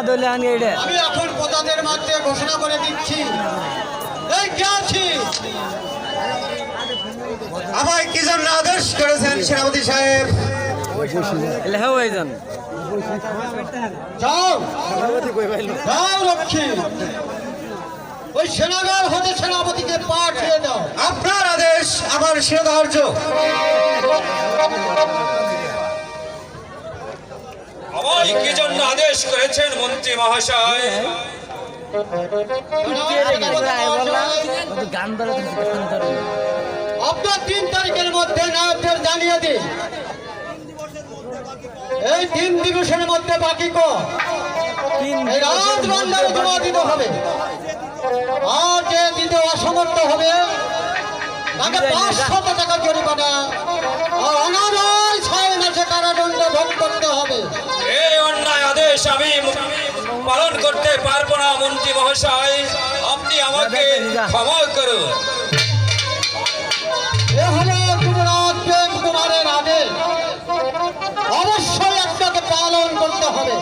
আনগে এটা আমি এখন প্রজাদের মধ্যে ঘোষণা করে দিচ্ছি। এই আমায় কি জন্য আদেশ করেছেন সেনাপতি সাহেব? হ্যাঁ ওই জন যাও। যাও লক্ষ্মী ওই সেনাগার হতে সেনাপতিকে পাঠিয়ে দাও। আপনার আদেশ আমার শিরোধার্য কি জন্য আদেশ করেছেন মন্ত্রী মহাশয়। আপনার তিন তারিখের মধ্যে নায়কদের জানিয়ে দিন। এই তিন দিবসের মধ্যে বাকি ক? তিন এই রাত বান্দারে জমা দিতে হবে। আর যে দিতে অসমর্থ হবে তাকে পাঁচশত টাকা জরিমানা। আর মাসে কারাদণ্ড করতে হবে। এই অন্যায় আদেশ আমি পালন করতে পারব না মন্ত্রী মহাশয়। আপনি আমাকে ক্ষমা করুন। এ হলো যুবরাজ প্রেম কুমারের আদেশ। অবশ্যই আপনাকে পালন করতে হবে।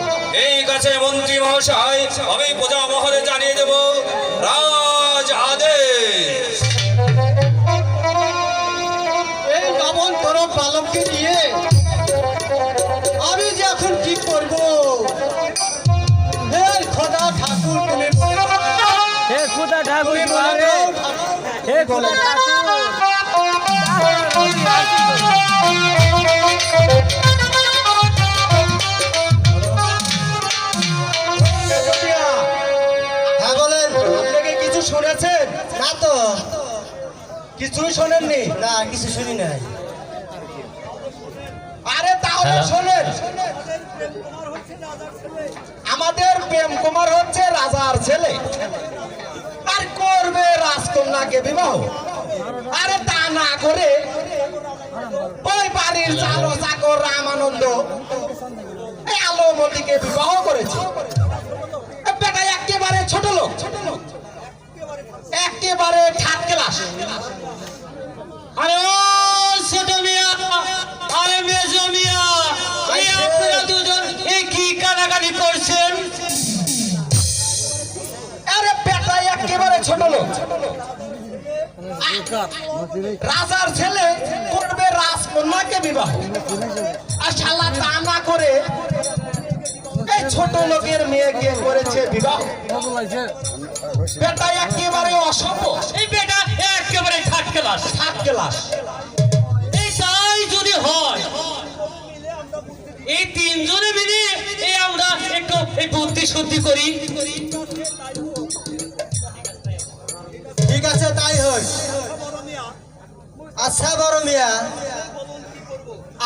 এই কাছে মন্ত্রী মহাশয় আমি প্রজা মহলে জানিয়ে দেব রাজ আদেশ। এই বালককে নিয়ে হ্যাঁ কিছু শুনেছেন? না তো? কিছুই শোনেননি? না কিছু শুনি নাই। আরে তাহলে শোনেন। আমাদের প্রেম কুমার হচ্ছে রাজার ছেলে। আর করবে রাজকন্যাকে বিবাহ? আরে তা না করে ওই বাড়ির চালো চাকর রামানন্দ এই আলোমতিকে বিবাহ করেছে। বেটা একেবারে ছোট লোক। একেবারে থার্ড ক্লাস। আরে ও ছোট মিয়া আরে মেজো মিয়া এই আপনারা দুজন এই কি কানাকানি করছেন? আরে বেটা একেবারে ছোট লোক। রাজার ছেলে করবে রাজকন্যাকে বিবাহ। আর শালা তা না করে এই ছোট লোকের মেয়েকে করেছে বিবাহ। বেটা একেবারে অসভ্য। এই বেটা একেবারে থার্ড ক্লাস। Third class. এই তাই যদি হয় এই তিনজনে মিলে এই আমরা একটু এই বুদ্ধি শুদ্ধি করি। আছে তাই হোক আচ্ছা বড় মিয়া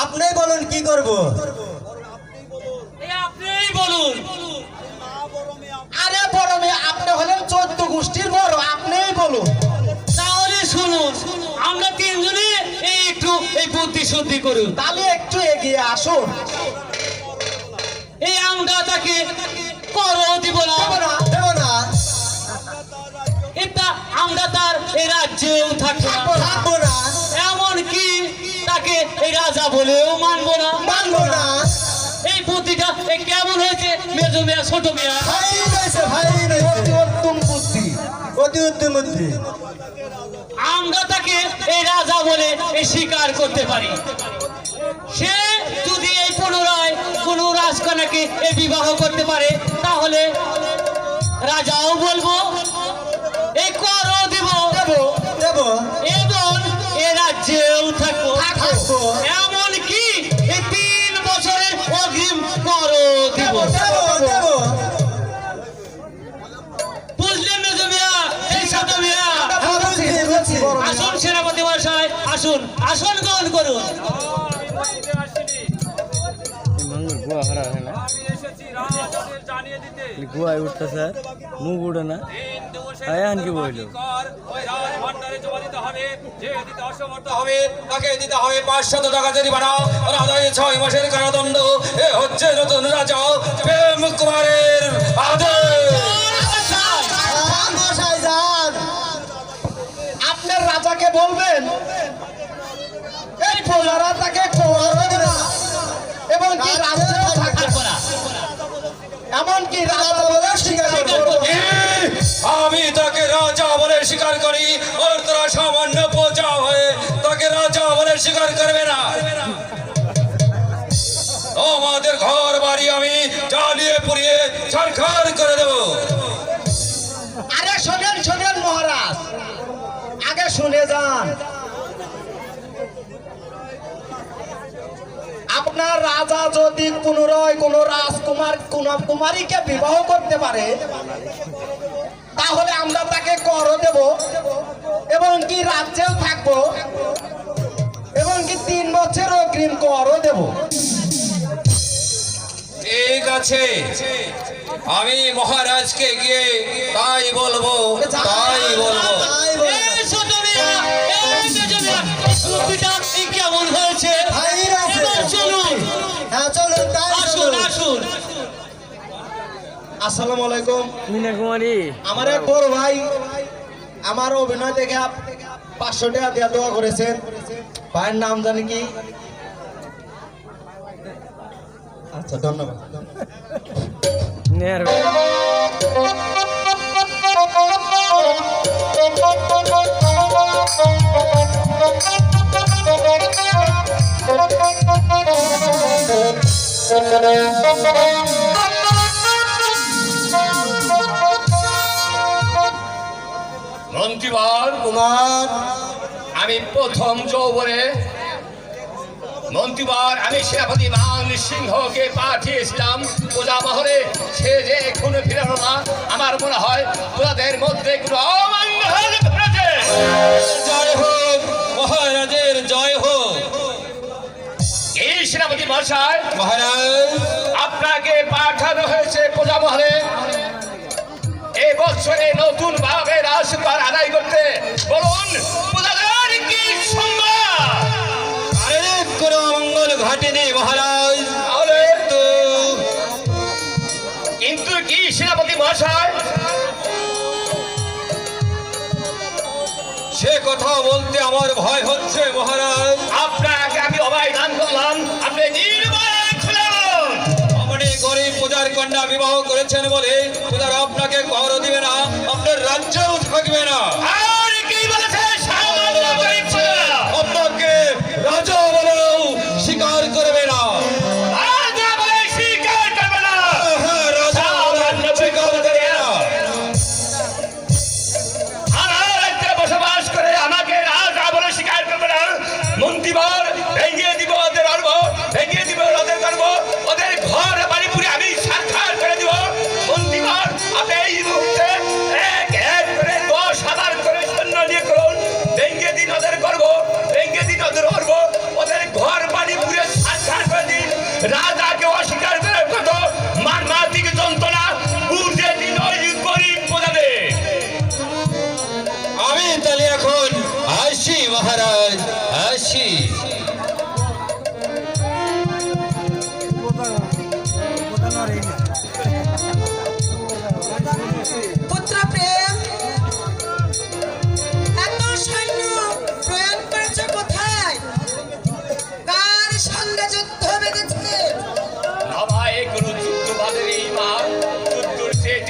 আপনি বলুন কি করব? আরে বড় মেয়ে আপনি হলেন চোদ্দ গোষ্ঠীর বড় আপনিই বলুন। তাহলে শুনুন আমরা তিনজনে এই একটু এই বুদ্ধি শুদ্ধি করুন। তাহলে একটু এগিয়ে আসুন। এই আমরা তাকে করো দিব না। রাজ্যেও থাকব থাকব না। এমন কি তাকে এই রাজা বলেও মানবো না। মানবো না। এই বুদ্ধিটা কেমন হয়েছে? মেজো মেয়া ছোট মেয়া। ভাই রয়েছে ভাই রয়েছে। উত্তম বুদ্ধি। অতি উত্তম বুদ্ধি। আমরা তাকে এই রাজা বলে স্বীকার করতে পারি। সে যদি এই পুনরায় কোন রাজকন্যাকে এই বিবাহ করতে পারে তাহলে রাজাও বলব এই করও আসুন আসন গ্রহণ করুন। গুয়া হারা হয় না। গুয়ায় উঠতে স্যার মুখ উঠে না। আয়ান কি তাকে দিতে হবে পাঁচশত টাকা আর আদায় ছয় মাসের কারাদণ্ড এ হচ্ছে নতুন রাজা প্রেম কুমারের আদেশ আপনার রাজাকে বলবেন প্রজারা তাকে এবং কি থাকবে থাকব। না। এমনকি রাজা বলে স্বীকার করব। এ, আমি তাকে রাজা বলে স্বীকার করি আর তোরা সামান্য প্রজা হয়ে তাকে রাজা বলে স্বীকার করবে না। আমাদের ঘর বাড়ি আমি জ্বালিয়ে পুড়িয়ে সরকার করে দেবো। আরে শোনেন শোনেন মহারাজ। আগে শুনে যান। আপনার রাজা যদি পুনরায় কোন রাজকুমার, কোন কুমারীকে বিবাহ করতে পারে, তাহলে আমরা তাকে কর দেব এবং কি রাজ্যেও থাকব এবং কি তিন বছর অগ্রিম করও দেব। ঠিক আছে। আমি মহারাজকে গিয়ে তাই বলব তাই বলব। আসসালামু আলাইকুম। মিনা কুমারী আমার এক বড় ভাই আমার অভিনয় দেখে পাঁচশো টাকা দেওয়া দোয়া করেছেন। ভাইয়ের নাম জানি কি? আচ্ছা ধন্যবাদ। নেয়ার মন্ত্রীবার কুমার আমি প্রথম যৌবনে। মন্ত্রীবার আমি সেনাপতি মান সিংহকে পাঠিয়েছিলাম পূজা মহলে। সে যে এখনও ফিরানো না আমার মনে হয় প্রজাদের মধ্যে কোনো অমঙ্গল ঘটেছে জয় হোক মহারাজের জয় হোক। এই সেনাপতি মহাশয় মহারাজ। আপনাকে পাঠানো হয়েছে পূজা মহলে। বছরে নতুন ভাবে রাজপার আদায় করতে বলুন কোনো মঙ্গল ঘটেনি মহারাজ। কিন্তু কি সেনাপতি মহাশয়? সে কথা বলতে আমার ভয় হচ্ছে মহারাজ। আপনাকে আমি অভয় দান করলাম আপনি নির্ভয় আপনি গরিব পূজার কন্যা বিবাহ করেছেন বলে মন্ত্রীবার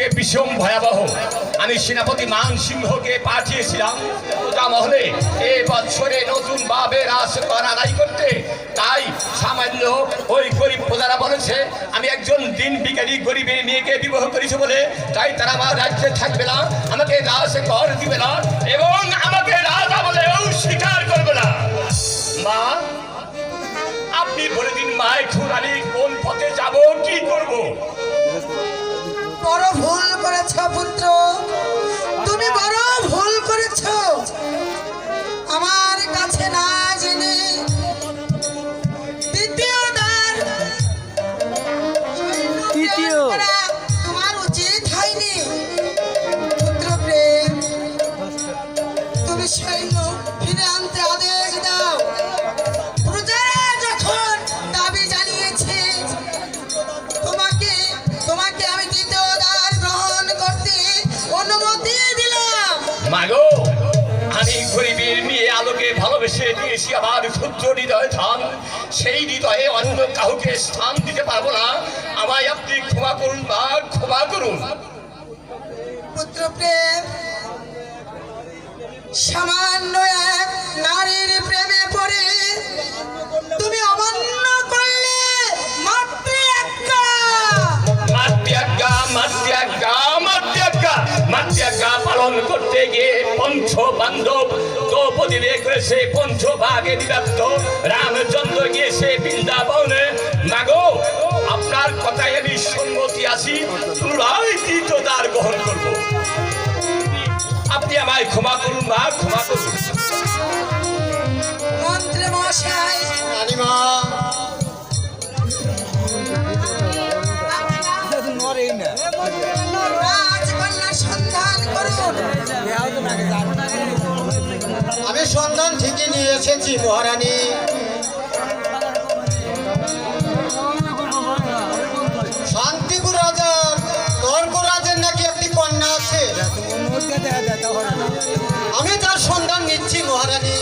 চেয়ে বিষম ভয়াবহ। আমি সেনাপতি মান সিংহকে পাঠিয়েছিলাম। মহলে এ বছরে নতুন ভাবে রাজকর আদায় করতে। তাই সামান্য ওই গরিব প্রজারা বলেছে, আমি একজন দিন বিকারী গরিবের মেয়েকে বিবাহ করেছি বলে। তাই তারা আমার রাজ্যে থাকবে না, আমাকে রাজ কর দিবে না এবং আমাকে রাজা বলেও স্বীকার করবে না। মা, আপনি বলে দিন মায় খুরানি কোন পথে যাব, কি করব? বড় ভুল করেছ পুত্র। তুমি বড় ভালোবেসে দিয়েছি আমার ক্ষুদ্র হৃদয় ধান সেই হৃদয়ে অন্য কাউকে স্থান দিতে পারব না। আমায় আপনি ক্ষমা করুন বা ক্ষমা করুন। পুত্র প্রেম, সামান্য গিয়ে পঞ্চ বান্ধব দ্রৌপদী রে করেছে পঞ্চ ভাগে বিভক্ত। রামচন্দ্র গিয়েছে বৃন্দাবনে মাগো আপনার কথায় আমি সম্মতি আছি পুনরায় দ্বিতীয়তার গ্রহণ করব। আপনি আমায় ক্ষমা করুন মা ক্ষমা করুন। মন্ত্রী মশাই রানীমা। আমি সন্ধান ঠিকই নিয়ে এসেছি, মহারানী। শান্তিপুর রাজার তর্করাজের নাকি একটি কন্যা আছে? আমি তার সন্ধান নিচ্ছি, মহারানী।